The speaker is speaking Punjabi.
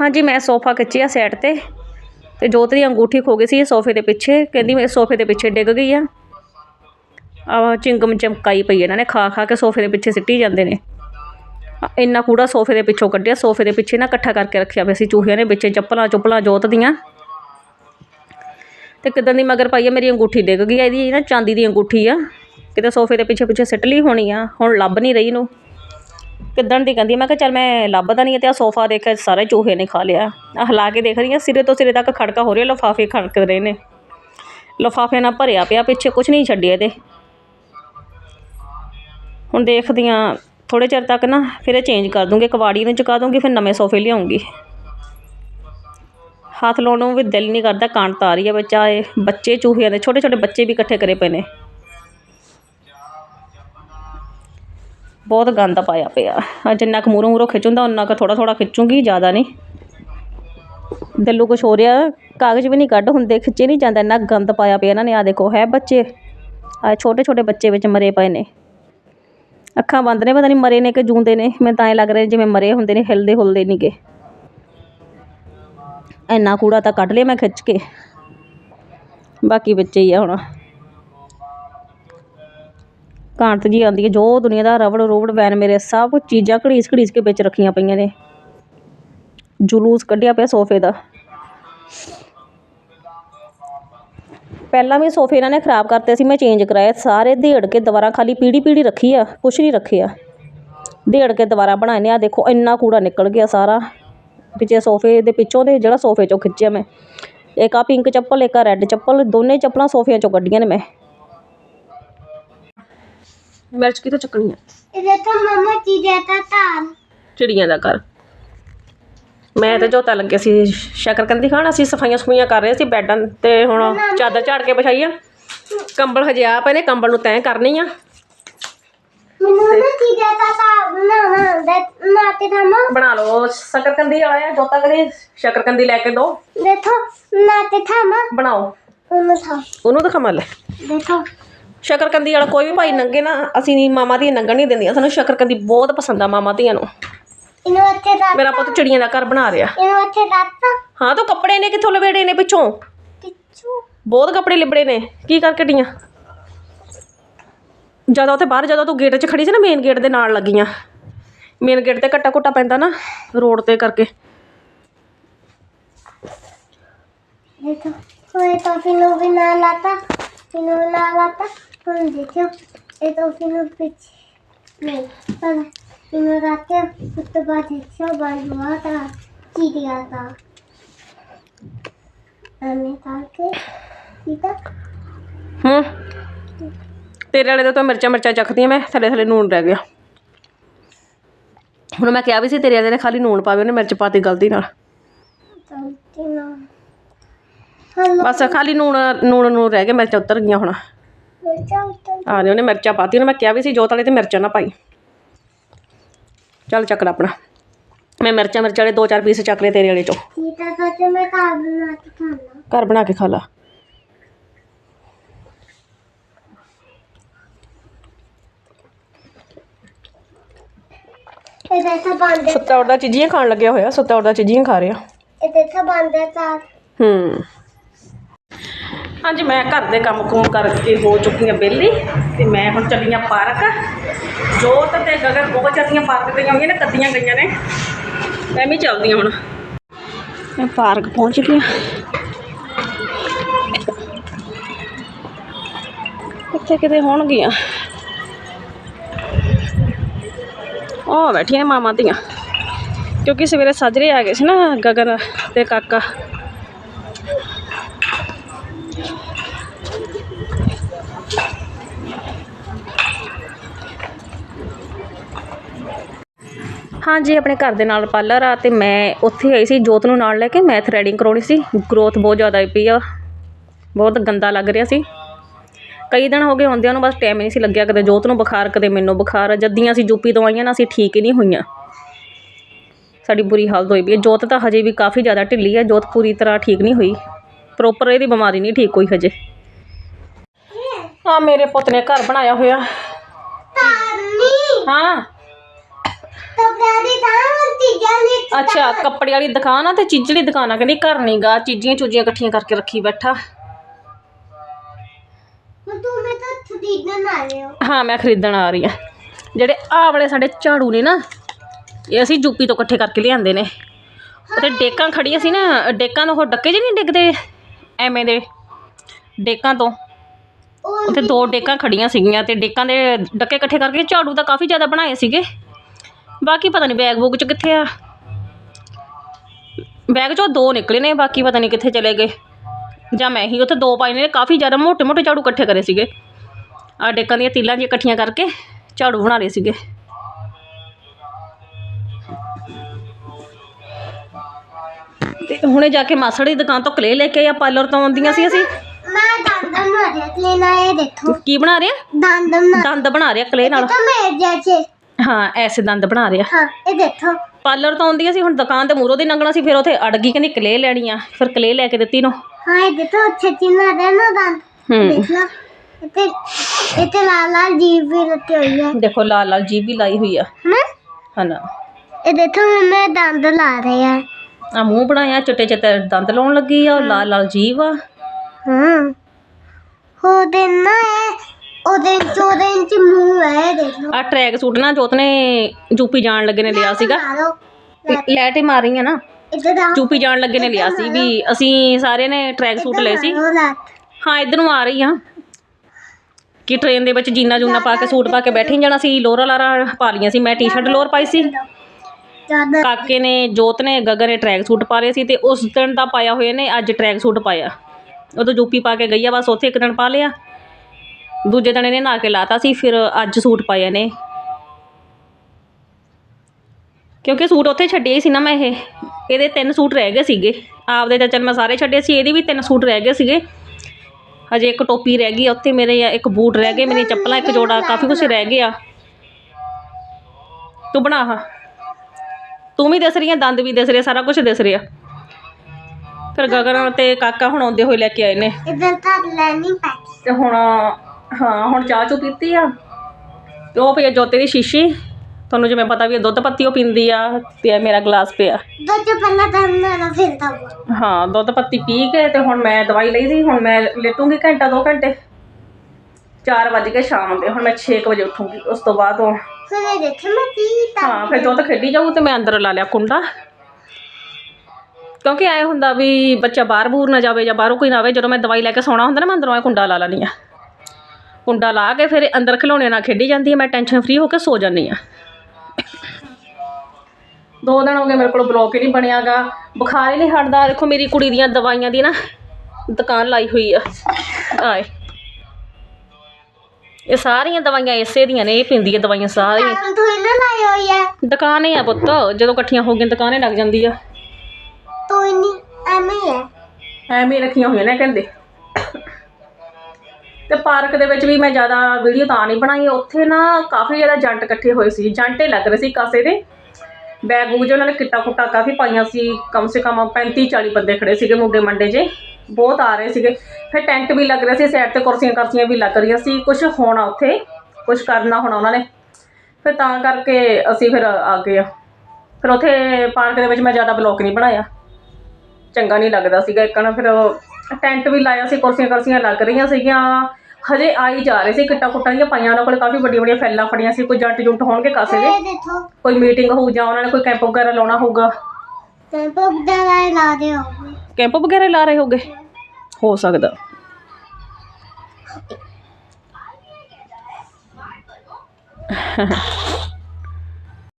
ਹਾਂਜੀ, ਮੈਂ ਸੋਫਾ ਖਿੱਚਿਆ ਸਾਈਡ ਤੇ ਤੇ ਜੋਤ ਦੀ ਅੰਗੂਠੀ ਖੋ ਗਈ ਸੀ ਇਹ ਸੋਫੇ ਦੇ ਪਿੱਛੇ। ਕਹਿੰਦੀ ਮੈਂ ਸੋਫੇ ਦੇ ਪਿੱਛੇ ਡਿੱਗ ਗਈ ਆ। ਆ ਚਿੰਗਮ ਚਮਕਾਈ ਪਈ ਇਹਨਾਂ ਨੇ, ਖਾ ਖਾ ਕੇ ਸੋਫੇ ਦੇ ਪਿੱਛੇ ਸਿੱਟੀ ਜਾਂਦੇ ਨੇ। ਇੰਨਾ ਕੂੜਾ ਸੋਫੇ ਦੇ ਪਿੱਛੋਂ ਕੱਢਿਆ, ਸੋਫੇ ਦੇ ਪਿੱਛੇ ਨਾ ਇਕੱਠਾ ਕਰਕੇ ਰੱਖਿਆ ਪਿਆ ਸੀ ਚੂਹਿਆਂ ਨੇ, ਵਿੱਚੇ ਚੱਪਲਾਂ ਚੁੱਪਲਾਂ ਜੋਤ ਦੀਆਂ। ਤੇ ਕਿਦਾਂ ਦੀ ਮਗਰ ਪਾਈ ਆ, ਮੇਰੀ ਅੰਗੂਠੀ ਡਿੱਗ ਗਈ ਆ, ਇਹਦੀ ਨਾ ਚਾਂਦੀ ਦੀ ਅੰਗੂਠੀ ਆ। ਕਿਤੇ ਸੋਫੇ ਦੇ ਪਿੱਛੇ ਪਿੱਛੇ ਸਿੱਟ ਲਈ ਹੋਣੀ ਆ, ਹੁਣ ਲੱਭ ਨਹੀਂ ਰਹੀ ਇਹਨੂੰ। ਕਿੱਦਣ ਦੀ ਕਹਿੰਦੀ ਮੈਂ ਕਿਹਾ ਚੱਲ ਮੈਂ ਲੱਭਦਾ ਨਹੀਂ ਤੇ ਆ ਸੋਫਾ ਦੇਖਿਆ ਸਾਰੇ ਚੂਹੇ ਨੇ ਖਾ ਲਿਆ। ਆ ਹਿਲਾ ਕੇ ਦੇਖ ਰਹੀ ਹਾਂ ਸਿਰੇ ਤੋਂ ਸਿਰੇ ਤੱਕ ਖੜਕਾ ਹੋ ਰਿਹਾ, ਲਫਾਫੇ ਖੜਕ ਰਹੇ ਨੇ। ਲਫਾਫੇ ਨਾਲ ਭਰਿਆ ਪਿਆ, ਪਿੱਛੇ ਕੁਝ ਨਹੀਂ ਛੱਡਿਆ ਇਹਦੇ। ਹੁਣ ਦੇਖਦੀ ਆ ਥੋੜੇ ਚਿਰ ਤੱਕ ਨਾ, ਫਿਰ ਇਹ ਚੇਂਜ ਕਰ ਦੂੰਗੀ ਕਵਾੜੀ ਨੂੰ ਚੁਕਾ ਦੂੰਗੀ, ਫਿਰ ਨਵੇਂ ਸੋਫੇ ਲਿਆਉਂਗੀ। ਹੱਥ ਲਾਉਣ ਨੂੰ ਵੀ ਦਿਲ ਨਹੀਂ ਕਰਦਾ ਕਾਂਟ ਆ ਰਹੀ ਹੈ ਬੱਚਾ, ਇਹ ਬੱਚੇ ਚੂਹਿਆਂ ਦੇ ਛੋਟੇ ਛੋਟੇ ਬੱਚੇ ਵੀ ਇਕੱਠੇ ਕਰੇ ਪਏ ਨੇ। ਬਹੁਤ ਗੰਦ ਪਾਇਆ ਪਿਆ। ਜਿੰਨਾ ਕੁ ਮੂਹਰੋਂ ਮੂਹਰੋਂ ਖਿੱਚੂੰਦਾ ਉਨਾ ਕੁ ਥੋੜ੍ਹਾ ਥੋੜ੍ਹਾ ਖਿੱਚੂੰਗੀ, ਜ਼ਿਆਦਾ ਨਹੀਂ। ਦਿਲੋਂ ਕੁਛ ਹੋ ਰਿਹਾ, ਕਾਗਜ਼ ਵੀ ਨਹੀਂ ਕੱਢ ਹੁੰਦੇ, ਖਿੱਚੇ ਨਹੀਂ ਜਾਂਦਾ, ਇੰਨਾ ਗੰਦ ਪਾਇਆ ਪਿਆ ਇਹਨਾਂ ਨੇ, ਆਹ ਦੇਖੋ, ਹੈ ਬੱਚੇ। ਆਹ ਛੋਟੇ ਛੋਟੇ ਬੱਚੇ ਵਿੱਚ ਮਰੇ ਪਏ ਨੇ। ਅੱਖਾਂ ਬੰਦ ਨੇ, ਪਤਾ ਨਹੀਂ ਮਰੇ ਨੇ ਕਿ ਜੂੰਦੇ ਨੇ, ਮੈਨੂੰ ਤਾਂ ਐਂ ਲੱਗ ਰਿਹਾ ਜਿਵੇਂ ਮਰੇ ਹੁੰਦੇ ਨੇ, ਹਿਲਦੇ ਹੁਲਦੇ ਨਹੀਂਗੇ ਇੰਨਾ ਕੂੜਾ ਤਾਂ ਕੱਢ ਲਿਆ ਮੈਂ ਖਿੱਚ ਕੇ। ਬਾਕੀ ਬੱਚੇ ਹੀ ਆ ਹੁਣ। ਕਾਂਟ ਜੀ ਆਉਂਦੀ ਹੈ। ਜੋ ਦੁਨੀਆ ਦਾ ਰਬੜ ਰੋਬੜ ਵੈਨ ਮੇਰੇ ਸਭ ਚੀਜ਼ਾਂ ਘੜੀਸ ਘੜੀਸ ਕੇ ਵਿੱਚ ਰੱਖੀਆਂ ਪਈਆਂ ਨੇ। ਜਲੂਸ ਕੱਢਿਆ ਪਿਆ ਸੋਫੇ ਦਾ। ਪਹਿਲਾਂ ਵੀ ਸੋਫੇ ਇਹਨਾਂ ਨੇ ਖਰਾਬ ਕਰਤੇ ਸੀ, ਮੈਂ ਚੇਂਜ ਕਰਾਏ। ਸਾਰੇ ਦੇੜ ਕੇ ਦੁਬਾਰਾ ਖਾਲੀ ਪੀੜੀ ਪੀੜੀ ਰੱਖੀ ਆ, ਕੁਛ ਨਹੀਂ ਰੱਖਿਆ। ਦੇੜ ਕੇ ਦੁਬਾਰਾ ਬਣਾਏ ਨੇ ਆ ਦੇਖੋ ਇੰਨਾ ਕੂੜਾ ਨਿਕਲ ਗਿਆ ਸਾਰਾ। ਪਿੱਛੇ ਸੋਫੇ ਦੇ ਪਿੱਛੋਂ ਦੇ ਜਿਹੜਾ ਸੋਫੇ ਚੋਂ ਖਿੱਚਿਆ ਮੈਂ। ਇੱਕ ਆ ਪਿੰਕ ਚੱਪਲ, ਇੱਕ ਆ ਰੈੱਡ ਚੱਪਲ, ਦੋਨੇ ਚੱਪਲਾਂ ਸੋਫਿਆਂ ਚੋਂ ਕੱਢੀਆਂ ਨੇ ਮੈਂ। ਮਿਰਚ ਕਿਤੋਂ ਚੱਕਣੀ ਆ? ਇਹਦੇ ਤਾਂ ਮਮਾ ਕੀ ਦੇਤਾ ਤਾਲ ਚਿੜੀਆਂ ਦਾ ਘਰ। ਮੈਂ ਤੇ ਜੋਤਾ ਲੱਗੇ ਸੀ ਸ਼ਕਰਕੰਦੀ ਖਾਣ ਅਸੀਂ ਸਫਾਈਆਂ ਸਫਾਈਆਂ ਕਰ ਰਹੇ ਸੀ ਬੈੱਡਾਂ ਤੇ ਹੁਣ ਚਾਦਰ ਝਾੜ ਕੇ ਵਿਛਾਈ ਆ। ਕੰਬਲ ਹਜੇ ਆ ਪਏ ਨੇ ਕੰਬਲ ਨੂੰ ਤੈਅ ਕਰਨੀ ਆ। ਮੈਨੂੰ ਨਾ ਕੀ ਦੇਤਾ ਤਾਲ ਨਾ ਨਾ ਦੇ ਨਾ ਤੇ ਥਾਮਾ ਬਣਾ ਲਓ। ਸ਼ਕਰਕੰਦੀ ਵਾਲਾ ਆ ਜੋਤਾ ਕਰੇ ਸ਼ਕਰਕੰਦੀ ਲੈ ਕੇ ਦੋ। ਦੇਖੋ ਨਾ ਤੇ ਥਾਮਾ ਬਣਾਓ। ਉਹਨੂੰ ਥਾ ਉਹਨੂੰ ਤਾਂ ਦੇਖੋ। ਸ਼ਕਰਕੰਦੀ ਵਾਲਾ ਕੋਈ ਵੀ ਭਾਈ ਨੰਗੇ ਨਾ ਅਸੀਂ ਨਹੀਂ ਮਾਮਾ ਦੀ ਨੰਗਣ ਨਹੀਂ ਦਿੰਦੀਆਂ। ਸਾਨੂੰ ਸ਼ਕਰਕੰਦੀ ਬਹੁਤ ਪਸੰਦ ਆ ਮਾਮਾ ਧੀਆਂ ਨੂੰ। ਇਹਨੂੰ ਇੱਥੇ ਰੱਖ ਮੇਰਾ ਪੁੱਤ ਚਿੜੀਆਂ ਦਾ ਘਰ ਬਣਾ ਰਿਹਾ। ਇਹਨੂੰ ਇੱਥੇ ਰੱਖ। ਹਾਂ ਤਾਂ ਕੱਪੜੇ ਨੇ ਕਿੱਥੋਂ ਲਵੇੜੇ ਨੇ ਪਿੱਛੋਂ? ਪਿੱਛੂ। ਬਹੁਤ ਕੱਪੜੇ ਲਿਬੜੇ ਨੇ। ਕੀ ਕਰਕੇ ਡੀਆਂ? ਜਦੋਂ ਉੱਥੇ ਬਾਹਰ ਜਦੋਂ ਤੂੰ ਗੇਟ 'ਚ ਖੜੀ ਸੀ ਨਾ ਮੇਨ ਗੇਟ ਦੇ ਨਾਲ ਲੱਗੀਆਂ। ਮੇਨ ਗੇਟ ਤੇ ਕੱਟਾ ਕੁੱਟਾ ਪੈਂਦਾ ਨਾ ਰੋਡ ਤੇ ਕਰਕੇ। ਦੇਖੋ ਕੋਈ ਤਾਂ ਵੀ ਨਾ ਲਾਤਾ। ਫਿਨੋ ਨਾ ਲਾਤਾ। ਫਿਨੋ ਪਿੱਛੇ ਨਹੀਂ ਪਰ ਰਾਤੇ ਉਸ ਤੋਂ ਬਾਅਦ ਦੇਖੋ ਬਾਈ ਹੁਆ ਤਾਂ ਕੀ ਦਿਆ ਤਾਂ ਅਨੇ ਤਾਂ ਕੇ ਠੀਕ ਆ ਹੂੰ ਤੇਰੇ ਵਾਲੇ ਤੋਂ ਮਿਰਚਾਂ ਮਿਰਚਾਂ ਚੱਕਦੀਆਂ ਮੈਂ ਥੱਲੇ ਥੱਲੇ ਨੂਣ ਰਹਿ ਗਿਆ ਹੁਣ ਮੈਂ ਕਿਹਾ ਵੀ ਸੀ ਤੇਰੇ ਵਾਲੇ ਨੇ ਖਾਲੀ ਨੂਣ ਪਾਵੇ ਉਹਨੇ ਮਿਰਚ ਪਾਤੀ ਗਲਤੀ ਨਾਲ ਬਸ ਖਾਲੀ ਨੂਣ ਨੂਣ ਨੂੰ ਰਹਿ ਗਿਆ ਮਿਰਚਾਂ ਉਤਰ ਗਈਆਂ ਹੁਣ ਬੱਚਾ ਉੱਤਰ ਆ ਨੇ ਉਹਨੇ ਮਿਰਚਾਂ ਪਾਤੀ ਉਹਨੇ ਮੈਂ ਕਿਹਾ ਵੀ ਸੀ ਜੋਤ ਵਾਲੇ ਤੇ ਮਿਰਚਾਂ ਨਾ ਪਾਈ। ਚੱਲ ਚੱਕ ਲੈ ਆਪਣਾ। ਮੈਂ ਮਿਰਚਾਂ ਮਿਰਚ ਵਾਲੇ ਦੋ ਚਾਰ ਪੀਸ ਚੱਕ ਲਏ ਤੇਰੇ ਵਾਲੇ ਚੋਂ। ਤਾਂ ਮੈਂ ਘਰ ਬਣਾ ਕੇ ਖਾਣਾ ਘਰ ਬਣਾ ਕੇ ਖਾ ਲਾ। ਇਹਦੇ ਤਾਂ ਬੰਦ ਸੁੱਤਾ ਉੱਠਦਾ ਚੀਜ਼ੀਆਂ ਖਾਣ ਲੱਗਿਆ ਹੋਇਆ ਸੁੱਤਾ ਉੱਠਦਾ ਚੀਜ਼ੀਆਂ ਖਾ ਰਿਹਾ। ਇਹਦੇ ਤਾਂ ਬੰਦ ਤਾਂ ਹੂੰ। ਹਾਂਜੀ, ਮੈਂ ਘਰ ਦੇ ਕੰਮ ਕੁਮ ਕਰਕੇ ਹੋ ਚੁੱਕੀ ਹਾਂ ਵਿਹਲੀ ਤੇ ਮੈਂ ਹੁਣ ਚੱਲੀ ਹਾਂ ਪਾਰਕ। ਜੋਤ ਤੇ ਗਗਨ ਬਹੁਤ ਚੱਲੀਆਂ ਪਾਰਕ ਗਈਆਂ ਨੇ, ਕੱਦੀਆਂ ਗਈਆਂ ਨੇ। ਮੈਂ ਵੀ ਚੱਲਦੀ ਹਾਂ ਹੁਣ। ਮੈਂ ਪਾਰਕ ਪਹੁੰਚ ਗਈ ਹਾਂ। ਕਿੱਥੇ ਕਿਤੇ ਹੋਣਗੀਆਂ ਉਹ ਬੈਠੀਆਂ ਨੇ ਮਾਮਾ ਧੀਆਂ। ਕਿਉਂਕਿ ਸਵੇਰੇ ਸਾਜਰੇ ਆ ਗਏ ਸੀ ਨਾ ਗਗਨ ਤੇ ਕਾਕਾ। ਹਾਂਜੀ ਆਪਣੇ ਘਰ ਦੇ ਨਾਲ ਪਾਰਲਰ ਆ ਤੇ ਮੈਂ ਉੱਥੇ ਆਈ ਸੀ ਜੋਤ ਨੂੰ ਨਾਲ ਲੈ ਕੇ। ਮੈਂ ਥਰੈਡਿੰਗ ਕਰਾਉਣੀ ਸੀ। ਗਰੋਥ ਬਹੁਤ ਜ਼ਿਆਦਾ ਹੋਈ ਪਈ ਆ। ਬਹੁਤ ਗੰਦਾ ਲੱਗ ਰਿਹਾ ਸੀ। ਕਈ ਦਿਨ ਹੋ ਗਏ ਹੁੰਦਿਆਂ ਨੂੰ ਬਸ ਟਾਈਮ ਨਹੀਂ ਸੀ ਲੱਗਿਆ ਕਦੇ। ਜੋਤ ਨੂੰ ਬੁਖਾਰ ਕਦੇ ਮੈਨੂੰ ਬੁਖਾਰ। ਜੱਦੀਆਂ ਅਸੀਂ ਯੂਪੀ ਤੋਂ ਆਈਆਂ ਨਾ ਅਸੀਂ ਠੀਕ ਹੀ ਨਹੀਂ ਹੋਈਆਂ। ਸਾਡੀ ਬੁਰੀ ਹਾਲਤ ਹੋਈ ਪਈ ਹੈ ਜੋਤ ਤਾਂ ਹਜੇ ਵੀ ਕਾਫੀ ਜ਼ਿਆਦਾ ਢਿੱਲੀ ਹੈ ਜੋਤ ਪੂਰੀ ਤਰ੍ਹਾਂ ਠੀਕ ਨਹੀਂ ਹੋਈ। ਪ੍ਰੋਪਰ ਇਹਦੀ ਬਿਮਾਰੀ ਨਹੀਂ ਠੀਕ ਹੋਈ ਹਜੇ। ਆ ਮੇਰੇ ਪੁੱਤ ਨੇ ਘਰ ਬਣਾਇਆ ਹੋਇਆ। ਹਾਂ। ਤਾਂ ਤਾਂ ਚੀਜ਼ਾਂ ਨੇ ਅੱਛਾ ਕੱਪੜੇ ਵਾਲੀ ਦੁਕਾਨ ਆ ਤੇ ਚੀਜ਼ੜੀ ਦੁਕਾਨ ਆ ਕਹਿੰਦੀ ਘਰ ਨੀ ਗਾ ਚੀਜ਼ੀਆਂ ਚੂਜੀਆਂ ਇਕੱਠੀਆਂ ਕਰਕੇ ਰੱਖੀ ਬੈਠਾ। ਮੈਂ ਤੂੰ ਮੈਂ ਤਾਂ ਖਰੀਦਣ ਆ ਰਿਹਾ ਹਾਂ। ਮੈਂ ਖਰੀਦਣ ਆ ਰਹੀ ਆ। ਜਿਹੜੇ ਆਹ ਵਾਲੇ ਸਾਡੇ ਝਾੜੂ ਨੇ ਨਾ ਇਹ ਅਸੀਂ ਯੂਪੀ ਤੋਂ ਇਕੱਠੇ ਕਰਕੇ ਲਿਆਂਦੇ ਨੇ। ਉੱਥੇ ਡੇਕਾਂ ਖੜੀਆਂ ਸੀ ਨਾ ਡੇਕਾਂ ਤੋਂ ਉਹ ਡੱਕੇ ਜਿਹੇ ਨਹੀਂ ਡਿੱਗਦੇ ਐਵੇਂ ਦੇ ਡੇਕਾਂ ਤੋਂ? ਉਹ ਉੱਥੇ ਦੋ ਡੇਕਾਂ ਖੜੀਆਂ ਸੀਗੀਆਂ ਤੇ ਡੇਕਾਂ ਦੇ ਡੱਕੇ ਇਕੱਠੇ ਕਰਕੇ ਝਾੜੂ ਤਾਂ ਕਾਫੀ ਜ਼ਿਆਦਾ ਬਣਾਏ ਸੀਗੇ। ਬਾਕੀ ਪਤਾ ਨਹੀਂ ਬੈਗ ਬੂਗ ਚ ਕਿੱਥੇ ਆ ਬੈਗ ਚੋਂ ਦੋ ਨਿਕਲੇ ਨੇ ਬਾਕੀ ਪਤਾ ਨਹੀਂ ਕਿੱਥੇ ਚਲੇ ਗਏ ਜਾਂ ਮੈਂ ਹੀ ਉੱਥੇ ਦੋ ਪਾਏ ਨੇ ਕਾਫੀ ਜ਼ਿਆਦਾ ਮੋਟੇ ਮੋਟੇ ਝਾੜੂ ਇਕੱਠੇ ਕਰੇ ਸੀਗੇ ਆ ਡੇਕਾਂ ਦੀਆਂ ਤੀਲਾਂ ਜਿਹੀਆਂ ਇਕੱਠੀਆਂ ਕਰਕੇ ਝਾੜੂ ਬਣਾ ਲਏ ਸੀਗੇ ਤੇ ਹੁਣੇ ਜਾ ਕੇ ਮਾਸੜ ਦੀ ਦੁਕਾਨ ਤੋਂ ਕਲੇ ਲੈ ਕੇ ਆਇਆ ਪਾਰਲਰ ਤੋਂ ਆਉਂਦੀਆਂ ਸੀ ਅਸੀਂ ਮੈਂ ਦੰਦਮ ਨਾ ਦੇਖ ਲੈਣਾ ਇਹ ਦੇਖੋ ਕੀ ਬਣਾ ਰਹੇ ਆ ਦੰਦਮ ਨਾ ਦੰਦ ਬਣਾ ਰਿਹਾ ਕਲੇ ਨਾਲ ਤਾਂ ਮੈਂ ਜੈਸੇ ਹਾਂ ਐਸੇ ਦੰਦ ਬਣਾ ਰਿਹਾ। ਹਾਂ ਇਹ ਦੇਖੋ। ਪਾਰਲਰ ਤੋਂ ਆਉਂਦੀਆਂ ਸੀ ਹੁਣ ਦੁਕਾਨ ਤੇ ਮੂਰੋ ਦੀ ਲੰਘਣਾ ਸੀ ਫਿਰ ਉੱਥੇ ਅੜ ਗਈ ਕਹਿੰਦੀ ਕਲੇ ਲੈਣੀ ਆ ਫਿਰ ਕਲੇ ਲੈ ਕੇ ਦਿੱਤੀ ਨੂੰ ਹਾਂ ਇਹ ਦੇਖੋ ਅੱਛੇ ਚਿੰਨਾ ਦੇ ਨਾ ਦੰਦ। ਹੂੰ। ਦੇਖ ਲਓ ਇੱਥੇ ਇੱਥੇ ਲਾਲ ਲਾਲ ਜੀਭ ਵੀ ਲੱਗੀ ਹੋਈ ਹੈ ਦੇਖੋ ਲਾਲ ਲਾਲ ਜੀਭ ਵੀ ਲਾਈ ਹੋਈ ਆ। ਹਨਾ? ਹਨਾ। ਇਹ ਦੇਖੋ ਮੰਮਾ ਦੰਦ ਲਾ ਰਹੇ ਆ। ਆ ਮੂੰਹ ਬਣਾਇਆ ਚਿੱਟੇ ਚਿੱਟੇ ਦੰਦ ਲਾਉਣ ਲੱਗੀ ਆ ਉਹ ਲਾਲ ਲਾਲ ਜੀਭ ਆ। ਹਾਂ। ਉਹਦੇ ਨਾ ਇਹ ਉਹਦੇ ਚੋਦੇ ਇੰਚ ਮੂੰਹ ਹੈ ਇਹ ਦੇਖ ਲਓ। ਆ ਟਰੈਕ ਸੂਟ ਨਾ ਜੋਤ ਨੇ ਯੂਪੀ ਜਾਣ ਲੱਗੇ ਨੇ ਲਿਆ ਸੀਗਾ। ਲੈਟ ਹੀ ਮਾਰੀ ਆ ਨਾ। ਇੱਧਰ ਦਾ। ਯੂਪੀ ਜਾਣ ਲੱਗੇ ਨੇ ਲਿਆ ਸੀ ਵੀ ਅਸੀਂ ਸਾਰੇ ਨੇ ਟਰੈਕ ਸੂਟ ਲਏ ਸੀ। ਹਾਂ ਇਧਰ ਨੂੰ ਆ ਰਹੀ ਆ। ਕਿ ਟ੍ਰੇਨ ਦੇ ਵਿੱਚ ਜੀਨਾ ਜੂਨਾ ਪਾ ਕੇ ਸੂਟ ਪਾ ਕੇ ਬੈਠੀ ਜਾਣਾ ਸੀ ਲੋਰਾ ਲਾਰਾ ਪਾ ਲੀਆਂ ਸੀ ਮੈਂ ਟੀ-ਸ਼ਰਟ ਲੋਰ ਪਾਈ ਸੀ। ਕਾਕੇ ਨੇ ਜੋਤ ਨੇ ਗਗਨ ਨੇ ਟਰੈਕ ਸੂਟ ਪਾ ਲਏ ਸੀ ਤੇ ਉਸ ਦਿਨ ਦਾ ਪਾਇਆ ਹੋਏ ਨੇ ਅੱਜ ਟਰੈਕ ਸੂਟ ਪਾਇਆ। ਉਦੋਂ ਯੂਪੀ ਪਾ ਕੇ ਗਈ ਆ ਬਸ ਉੱਥੇ ਇੱਕ ਦਿਨ ਪਾ ਲਿਆ। ਦੂਜੇ ਦਿਨ ਇਹਨੇ ਨਹਾ ਕੇ ਲਾਤਾ ਸੀ ਫਿਰ ਅੱਜ ਸੂਟ ਪਾਇਆ ਨੇ। ਕਿਉਂਕਿ ਸੂਟ ਉੱਥੇ ਛੱਡੇ ਹੀ ਸੀ ਨਾ ਮੈਂ ਇਹ। ਇਹਦੇ ਤਿੰਨ ਸੂਟ ਰਹਿ ਗਏ ਸੀਗੇ। ਆਪਦੇ ਤਾਂ ਚੱਲ ਮੈਂ ਸਾਰੇ ਛੱਡੇ ਸੀ ਇਹਦੇ ਵੀ ਤਿੰਨ ਸੂਟ ਰਹਿ ਗਏ ਸੀਗੇ। ਹਜੇ ਇੱਕ ਟੋਪੀ ਰਹਿ ਗਈ ਉੱਥੇ ਮੇਰੇ ਇੱਕ ਬੂਟ ਰਹਿ ਗਏ ਮੇਰੀ ਚੱਪਲਾਂ ਇੱਕ ਜੋੜਾ ਕਾਫੀ ਕੁਝ ਰਹਿ ਗਿਆ। ਤੂੰ ਬਣਾ ਹਾਂ। ਤੂੰ ਵੀ ਦਿਸ ਰਹੀ ਆ ਦੰਦ ਵੀ ਦਿਸ ਰਹੇ ਸਾਰਾ ਕੁਝ ਦਿਸ ਰਿਹਾ। ਫਿਰ ਗਗਨ ਤੇ ਕਾਕਾ ਹੁਣ ਆਉਂਦੇ ਹੋਏ ਲੈ ਕੇ ਆਏ ਨੇ। ਇੱਧਰ ਤਾਂ ਲੈਣੀ ਪੈ ਤੇ ਹੁਣ ਹਾਂ ਹੁਣ ਚਾਹ ਚੂ ਪੀਤੀ ਆ। ਤੇ ਉਹ ਪਈ ਆ ਜੋਤੇ ਦੀ ਸ਼ੀਸ਼ੀ। ਤੁਹਾਨੂੰ ਜਿਵੇਂ ਪਤਾ ਵੀ ਆ, ਦੁੱਧ ਪੱਤੀ ਉਹ ਪੀਂਦੀ ਆ ਤੇ ਇਹ ਮੇਰਾ ਗਲਾਸ ਪਿਆ। ਦੋ ਚ ਪਹਿਲਾਂ ਤਾਂ ਨਾ ਫਿਰ ਤਾਂ ਹਾਂ ਦੁੱਧ ਪੱਤੀ ਪੀ ਕੇ ਤੇ ਹੁਣ ਮੈਂ ਦਵਾਈ ਲਈ ਸੀ ਹੁਣ ਮੈਂ ਲੇਟੂੰਗੀ ਘੰਟਾ ਦੋ ਘੰਟੇ। 4 ਵਜ ਕੇ ਸ਼ਾਮ ਦੇ ਹੁਣ ਮੈਂ 6 ਵਜੇ ਉੱਠੂੰਗੀ ਉਸ ਤੋਂ ਬਾਅਦ ਉਹ ਫਿਰ ਇਹ ਦੇਖ ਮੈਂ ਤੀ ਤਾਂ ਹਾਂ ਫਿਰ ਦੁੱਧ ਖੇਡੀ ਜਾਊ ਤੇ ਮੈਂ ਅੰਦਰ ਲਾ ਲਿਆ ਕੁੰਡਾ। ਕਿਉਂਕਿ ਐ ਹੁੰਦਾ ਵੀ ਬੱਚਾ ਬਾਹਰ ਬੂਰ ਨਾ ਜਾਵੇ ਜਾਂ ਬਾਹਰੋਂ ਕੋਈ ਨਾ ਆਵੇ ਜਦੋਂ ਮੈਂ ਦਵਾਈ ਲੈ ਕੇ ਸੌਣਾ ਹੁੰਦਾ ਨਾ ਮੈਂ ਅੰਦਰੋਂ ਇਹ ਕੁੰਡਾ ਲਾ ਲੈਂਦੀ ਆ ਕੁੰਡਾ ਲਾ ਕੇ ਫਿਰ ਅੰਦਰ ਖਿਡੌਣੇ ਨਾਲ ਖੇਡੀ ਜਾਂਦੀ ਹੈ ਮੈਂ ਟੈਨਸ਼ਨ ਫ੍ਰੀ ਹੋ ਕੇ ਸੋ ਜਾਂਦੀ ਆ ਦੋ ਦਿਨ ਹੋ ਗਏ ਮੇਰੇ ਕੋਲ ਬਲੌਕ ਹੀ ਨਹੀਂ ਬਣਿਆਗਾ। ਬੁਖਾਰ ਹੀ ਨਹੀਂ ਹਟਦਾ। ਦੇਖੋ ਮੇਰੀ ਕੁੜੀ ਦੀਆਂ ਦਵਾਈਆਂ ਦੀ ਨਾ ਦੁਕਾਨ ਲਾਈ ਹੋਈ ਆ। ਆਏ। ਇਹ ਸਾਰੀਆਂ ਦਵਾਈਆਂ ਇਸੇ ਦੀਆਂ ਨੇ ਇਹ ਪਿੰਦੀ ਹੈ ਦਵਾਈਆਂ ਸਾਰੀਆਂ। ਤਾਂ ਥੋੜੀ ਨਾ ਲਾਈ ਹੋਈ ਹੈ ਦੁਕਾਨ ਹੀ ਆ ਪੁੱਤ। ਜਦੋਂ ਇਕੱਠੀਆਂ ਹੋ ਗਈਆਂ ਦੁਕਾਨੇ ਲੱਗ ਜਾਂਦੀ ਆ। ਤੋਈ ਨਹੀਂ ਐਵੇਂ ਹੀ ਹੈ ਐਵੇਂ ਹੀ ਰੱਖੀਆਂ ਹੋਈਆਂ ਨੇ ਕਹਿੰਦੇ। ਤੇ ਪਾਰਕ ਦੇ ਵਿੱਚ ਵੀ ਮੈਂ ਜ਼ਿਆਦਾ ਵੀਡੀਓ ਤਾਂ ਨਹੀਂ ਬਣਾਈ। ਉੱਥੇ ਨਾ ਕਾਫੀ ਜ਼ਿਆਦਾ ਜੰਟ ਇਕੱਠੇ ਹੋਏ ਸੀ, ਜੰਟੇ ਲੱਗ ਰਹੇ ਸੀ ਕਾਸੇ ਦੇ। ਬੈਗ ਬੂਗ 'ਚ ਉਹਨਾਂ ਨੇ ਕਿੱਟਾ ਕੁੱਟਾ ਕਾਫੀ ਪਾਈਆਂ ਸੀ, ਕਮ ਸੇ ਕਮ 35 40 ਬੰਦੇ ਖੜੇ ਸੀਗੇ ਮੁੰਡੇ ਮੰਡੇ ਜੇ, ਬਹੁਤ ਆ ਰਹੇ ਸੀਗੇ। ਫਿਰ ਟੈਂਟ ਵੀ ਲੱਗ ਰਿਹਾ ਸੀ, ਸਾਈਡ ਤੇ ਕੁਰਸੀਆਂ ਕਰਸੀਆਂ ਵੀ ਲੱਗ ਰਹੀਆਂ ਸੀ ਕੁਝ ਹੋਣਾ ਉੱਥੇ ਕੁਝ ਕਰਨਾ ਹੋਣਾ ਉਹਨਾਂ ਨੇ। ਫਿਰ ਤਾਂ ਕਰਕੇ ਅਸੀਂ ਫਿਰ ਆ ਗਏ ਆ। ਫਿਰ ਉੱਥੇ ਪਾਰਕ ਦੇ ਵਿੱਚ ਮੈਂ ਜ਼ਿਆਦਾ ਬਲੌਕ ਨਹੀਂ ਬਣਾਇਆ। ਚੰਗਾ ਨਹੀਂ ਲੱਗਦਾ ਸੀਗਾ ਇੱਕ ਨਾ, ਫਿਰ ਟੈਂਟ ਵੀ ਲਾਇਆ ਸੀ ਕੁਰਸੀਆਂ ਕਰਸੀਆਂ ਲੱਗ ਰਹੀਆਂ ਸੀਗੀਆਂ। ਹਜੇ ਆਈ ਜਾ ਰਹੇ ਸੀ ਕਿੱਟਾ ਕੁੱਟਾਂ ਦੀਆਂ ਪਾਈਆਂ ਉਹਨਾਂ ਕੋਲ ਕਾਫੀ ਵੱਡੀਆਂ ਵੱਡੀਆਂ ਫੈਲਾਂ ਫੜੀਆਂ ਸੀ ਕੋਈ ਜੱਟ ਜੁੱਟ ਹੋਣਗੇ ਕਾਸੇ ਦੇ ਕੋਈ ਮੀਟਿੰਗ ਹੋਊ ਜਾਂ ਉਹਨਾਂ ਨੇ ਕੋਈ ਕੈਂਪ ਵਗੈਰਾ ਲਾਉਣਾ ਹੋਊਗਾ। ਤੇ ਪੱਬਦਾ ਲਾ ਦੇ ਹੋਵੇ ਕੈਂਪ ਵਗੈਰਾ ਲਾ ਰਹੇ ਹੋਗੇ ਹੋ ਸਕਦਾ।